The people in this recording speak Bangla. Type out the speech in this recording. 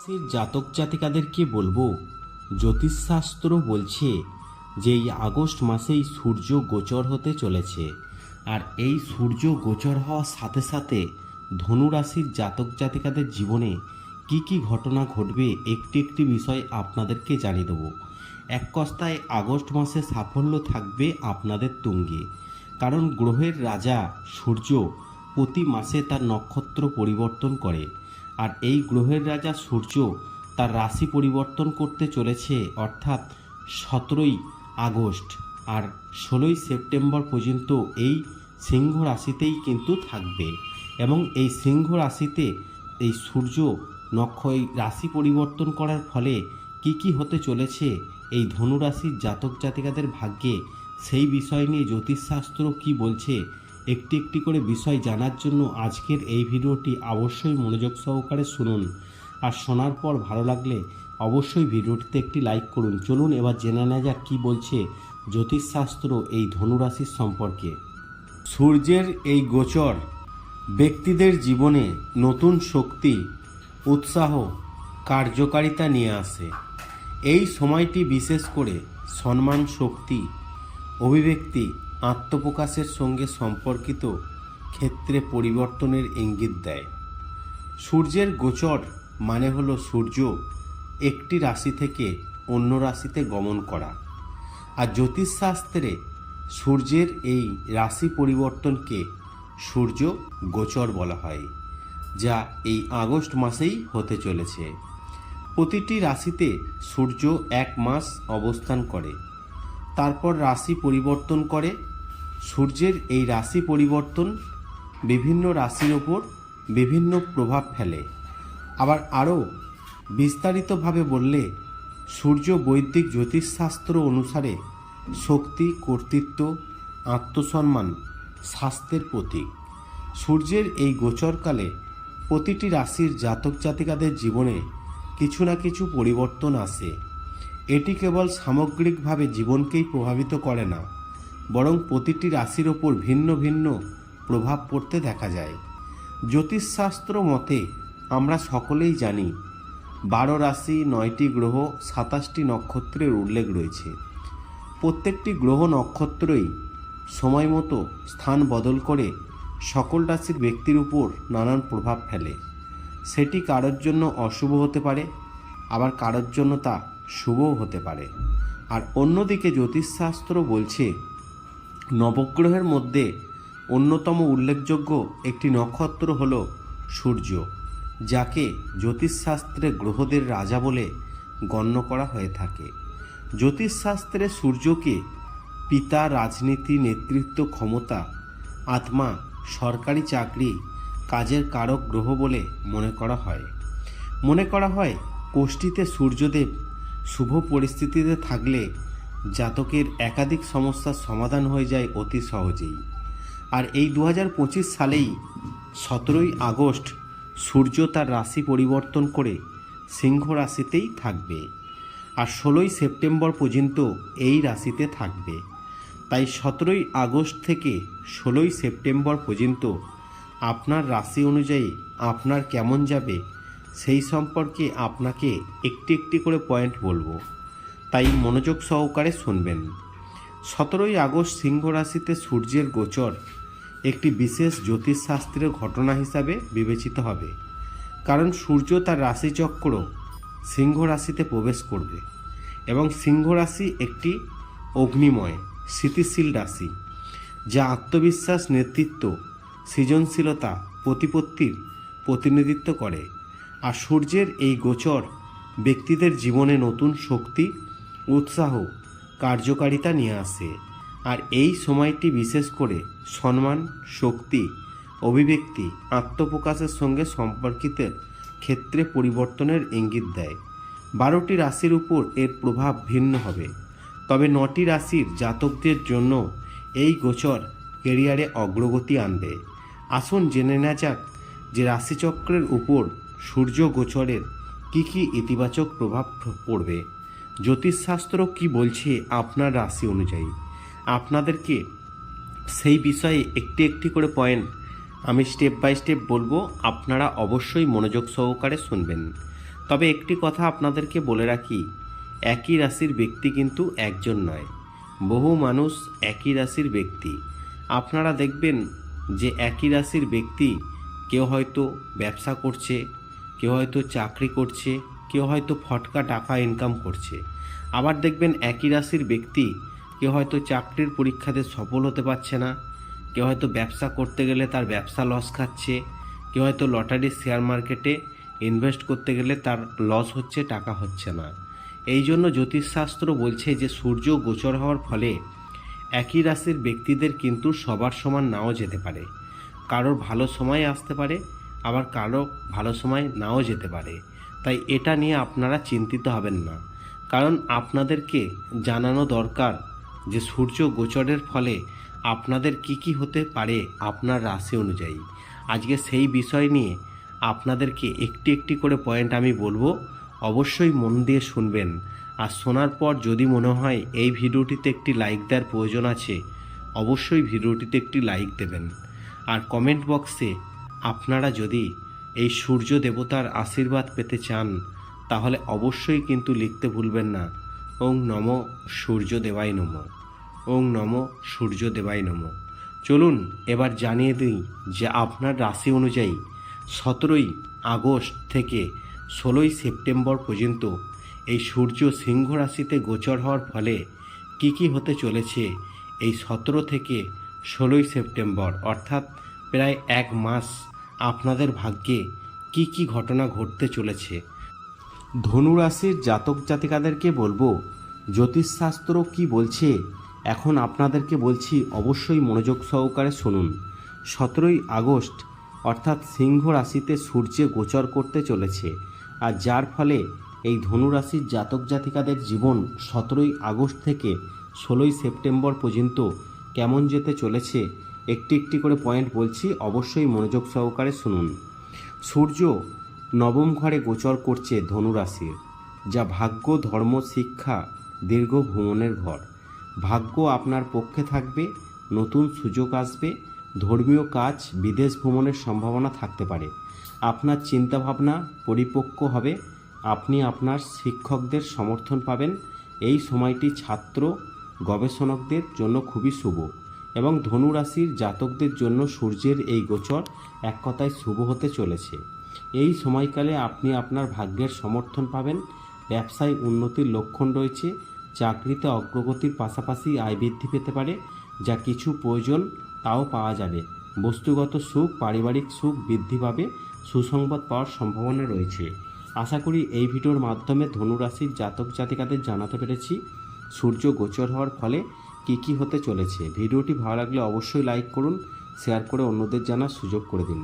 রাশির জাতক জাতিকাদেরকে বলব? জ্যোতিষশাস্ত্র বলছে যে এই আগস্ট মাসেই সূর্য গোচর হতে চলেছে। আর এই সূর্য গোচর হওয়ার সাথে সাথে ধনু রাশির জাতক জাতিকাদের জীবনে কি কি ঘটনা ঘটবে একটি একটি বিষয় আপনাদেরকে জানিয়ে দেবো। এক কথায় আগস্ট মাসে সাফল্য থাকবে আপনাদের তুঙ্গে। কারণ গ্রহের রাজা সূর্য প্রতি মাসে তার নক্ষত্র পরিবর্তন করে। আর এই গ্রহের রাজা সূর্য তার রাশি পরিবর্তন করতে চলেছে, অর্থাৎ সতেরোই আগস্ট। আর ষোলোই সেপ্টেম্বর পর্যন্ত এই সিংহ রাশিতেই কিন্তু থাকবে এবং এই সিংহ রাশিতে এই সূর্য নক্ষ এই রাশি পরিবর্তন করার ফলে কি কি হতে চলেছে, এই ধনু রাশির জাতক জাতিকাদের ভাগ্যে সেই বিষয় নিয়ে জ্যোতিষশাস্ত্র কি বলছে একটি একটি করে বিষয় জানার জন্য আজকের এই ভিডিওটি অবশ্যই মনোযোগ সহকারে শুনুন। আর শোনার পর ভালো লাগলে অবশ্যই ভিডিওটিতে একটি লাইক করুন। চলুন এবার জেনে নেওয়া যাক কী বলছে জ্যোতিষশাস্ত্র এই ধনুরাশির সম্পর্কে। সূর্যের এই গোচর, ব্যক্তিদের জীবনে নতুন শক্তি, উৎসাহ, কার্যকারিতা নিয়ে আসে। এই সময়টি বিশেষ করে সম্মান, শক্তি, অভিব্যক্তি আত্মপ্রকাশের সঙ্গে সম্পর্কিত ক্ষেত্রে পরিবর্তনের ইঙ্গিত দেয়। সূর্যের গোচর মানে হলো সূর্য একটি রাশি থেকে অন্য রাশিতে গমন করা। আর জ্যোতিষশাস্ত্রে সূর্যের এই রাশি পরিবর্তনকে সূর্য গোচর বলা হয়, যা এই আগস্ট মাসেই হতে চলেছে। প্রতিটি রাশিতে সূর্য এক মাস অবস্থান করে। তারপর রাশি পরিবর্তন করে। সূর্যের এই রাশি পরিবর্তন বিভিন্ন রাশির ওপর বিভিন্ন প্রভাব ফেলে। আবার আরও বিস্তারিতভাবে বললে, সূর্য বৈদিক জ্যোতিষশাস্ত্র অনুসারে শক্তি, কর্তৃত্ব, আত্মসম্মান, স্বাস্থ্যের প্রতীক। সূর্যের এই গোচরকালে প্রতিটি রাশির জাতক জাতিকাদের জীবনে কিছু না কিছু পরিবর্তন আসে। এটি কেবল সামগ্রিকভাবে জীবনকেই প্রভাবিত করে না, বরং প্রতিটি রাশির ওপর ভিন্ন ভিন্ন প্রভাব পড়তে দেখা যায়। জ্যোতিষশাস্ত্র মতে, আমরা সকলেই জানি, বারো রাশি নয়টি গ্রহ সাতাশটি নক্ষত্রের উল্লেখ রয়েছে। প্রত্যেকটি গ্রহ নক্ষত্রই সময় মতো স্থান বদল করে সকল রাশির ব্যক্তির উপর নানান প্রভাব ফেলে। সেটি কারোর জন্য অশুভ হতে পারে, আবার কারোর জন্য তা শুভও হতে পারে। আর অন্যদিকে জ্যোতিষশাস্ত্র বলছে, নবগ্রহের মধ্যে অন্যতম উল্লেখযোগ্য একটি নক্ষত্র হল সূর্য, যাকে জ্যোতিষশাস্ত্রে গ্রহদের রাজা বলে গণ্য করা হয়ে থাকে। জ্যোতিষশাস্ত্রে সূর্যকে পিতা রাজনীতি নেতৃত্ব ক্ষমতা, আত্মা সরকারি চাকরি, কাজের কারক গ্রহ বলে মনে করা হয়। মনে করা হয়, কোষ্ঠীতে সূর্যদেব শুভ পরিস্থিতিতে থাকলে জাতকের একাধিক সমস্যার সমাধান হয়ে যায় অতি সহজেই। আর এই দু হাজার পঁচিশ সালেই সতেরোই আগস্ট সূর্য তার রাশি পরিবর্তন করে সিংহ রাশিতেই থাকবে আর ষোলোই সেপ্টেম্বর পর্যন্ত এই রাশিতে থাকবে। তাই সতেরোই আগস্ট থেকে ষোলোই সেপ্টেম্বর পর্যন্ত আপনার রাশি অনুযায়ী আপনার কেমন যাবে সেই সম্পর্কে আপনাকে একটি একটি করে পয়েন্ট বলব। তাই মনোযোগ সহকারে শুনবেন। সতেরোই আগস্ট সিংহ রাশিতে সূর্যের গোচর একটি বিশেষ জ্যোতিষশাস্ত্রের ঘটনা হিসাবে বিবেচিত হবে। কারণ সূর্য তার রাশিচক্র সিংহ রাশিতে প্রবেশ করবে এবং সিংহ রাশি একটি অগ্নিময়, স্থিতিশীল রাশি, যা আত্মবিশ্বাস, নেতৃত্ব, সৃজনশীলতা, প্রতিপত্তির প্রতিনিধিত্ব করে। আর সূর্যের এই গোচর ব্যক্তিদের জীবনে নতুন শক্তি, উৎসাহ, কার্যকারিতা নিয়ে আসে। আর এই সময়টি বিশেষ করে সম্মান, শক্তি, অভিব্যক্তি, আত্মপ্রকাশের সঙ্গে সম্পর্কিত ক্ষেত্রে পরিবর্তনের ইঙ্গিত দেয়। বারোটি রাশির উপর এর প্রভাব ভিন্ন হবে। তবে নটি রাশির জাতকদের জন্য এই গোচর কেরিয়ারে অগ্রগতি আনবে। আসুন জেনে নেওয়া যাক যে রাশিচক্রের উপর সূর্য গোচরের কী কী ইতিবাচক প্রভাব পড়বে? জ্যোতিষশাস্ত্র কি বলছে আপনার রাশি অনুযায়ী? আপনাদেরকে সেই বিষয়ে একটি একটি করে পয়েন্ট আমি স্টেপ বাই স্টেপ বলব, আপনারা অবশ্যই মনোযোগ সহকারে শুনবেন। তবে একটি কথা আপনাদেরকে বলে রাখি, একই রাশির ব্যক্তি কিন্তু একজন নয়, বহু মানুষ একই রাশির ব্যক্তি। আপনারা দেখবেন যে একই রাশির ব্যক্তি কেউ হয়তো ব্যবসা করছে কেউ হয়তো চাকরি করছে, কেউ হয়তো ফটকা টাকা ইনকাম করছে। আবার দেখবেন একই রাশির ব্যক্তি কেউ হয়তো চাকরির পরীক্ষাতে সফল হতে পারছে না, কেউ হয়তো ব্যবসা করতে গেলে তার ব্যবসা লস খাচ্ছে, কেউ হয়তো লটারির শেয়ার মার্কেটে ইনভেস্ট করতে গেলে তার লস হচ্ছে, টাকা হচ্ছে না। এই জন্য জ্যোতিষশাস্ত্র বলছে যে সূর্য গোচর হওয়ার ফলে একই রাশির ব্যক্তিদের কিন্তু সবার সমান নাও যেতে পারে। কারোর ভালো সময় আসতে পারে আবার কারও ভালো সময় নাও যেতে পারে। তাই এটা নিয়ে আপনারা চিন্তিত হবেন না। কারণ আপনাদেরকে জানানো দরকার যে সূর্য গোচরের ফলে আপনাদের কি কি হতে পারে আপনার রাশি অনুযায়ী। আজকে সেই বিষয় নিয়ে আপনাদেরকে একটি একটি করে পয়েন্ট আমি বলব। অবশ্যই মন দিয়ে শুনবেন। আর শোনার পর যদি মনে হয় এই ভিডিওটিতে একটি লাইক দেওয়ার প্রয়োজন আছে, অবশ্যই ভিডিওটিতে একটি লাইক দেবেন। আর কমেন্ট বক্সে আপনারা যদি এই সূর্য দেবতার আশীর্বাদ পেতে চান, তাহলে অবশ্যই কিন্তু লিখতে ভুলবেন না। ওং নম সূর্য দেবাই নম। ওং নম সূর্য দেবাই নম। চলুন এবার জানিয়ে দিই যে আপনার রাশি অনুযায়ী সতেরোই আগস্ট থেকে ষোলোই সেপ্টেম্বর পর্যন্ত এই সূর্য সিংহ রাশিতে গোচর হওয়ার ফলে কি কি হতে চলেছে এই সতেরো থেকে ষোলোই সেপ্টেম্বর, অর্থাৎ প্রায় এক মাস আপনাদের ভাগ্যে কি কি ঘটনা ঘটতে চলেছে? ধনুরাশির জাতক জাতিকাদেরকে বলব, জ্যোতিষশাস্ত্র কি বলছে এখন আপনাদেরকে বলছি অবশ্যই মনোযোগ সহকারে শুনুন। সতেরোই আগস্ট, অর্থাৎ সিংহ রাশিতে সূর্যে গোচর করতে চলেছে আর যার ফলে এই ধনুরাশির জাতক জাতিকাদের জীবন সতেরোই আগস্ট থেকে ষোলোই সেপ্টেম্বর পর্যন্ত কেমন যেতে চলেছে একটি একটি করে পয়েন্ট বলছি, অবশ্যই মনোযোগ সহকারে শুনুন। সূর্য নবম ঘরে গোচর করছে ধনুরাশির, যা ভাগ্য, ধর্ম, শিক্ষা, দীর্ঘ ভ্রমণের ঘর। ভাগ্য আপনার পক্ষে থাকবে, নতুন সুযোগ আসবে, ধর্মীয় কাজ, বিদেশ ভ্রমণের সম্ভাবনা থাকতে পারে। আপনার চিন্তাভাবনা পরিপক্ক হবে, আপনি আপনার শিক্ষকদের সমর্থন পাবেন। এই সময়টি ছাত্র গবেষণকদের জন্য খুবই শুভ। এবং ধনু রাশির জাতকদের জন্য সূর্যের এই গোচর এক কথায় শুভ হতে চলেছে। এই সময়কালে আপনি আপনার ভাগ্যের সমর্থন পাবেন। ব্যবসায় উন্নতির লক্ষণ রয়েছে। চাকরিতে অগ্রগতির পাশাপাশি আয় বৃদ্ধি পেতে পারে। যা কিছু প্রয়োজন তাও পাওয়া যাবে। বস্তুগত সুখ, পারিবারিক সুখ বৃদ্ধি পাবে। সুসংবাদ পাওয়ার সম্ভাবনা রয়েছে। আশা করি এই ভিডিওর মাধ্যমে ধনুরাশির জাতক জাতিকাদের জানাতে পেরেছি। সূর্য গোচর হওয়ার ফলে কি কি হতে চলেছে? ভিডিওটি ভালো লাগলে অবশ্যই লাইক করুন শেয়ার করে অন্যদের জানার সুযোগ করে দিন।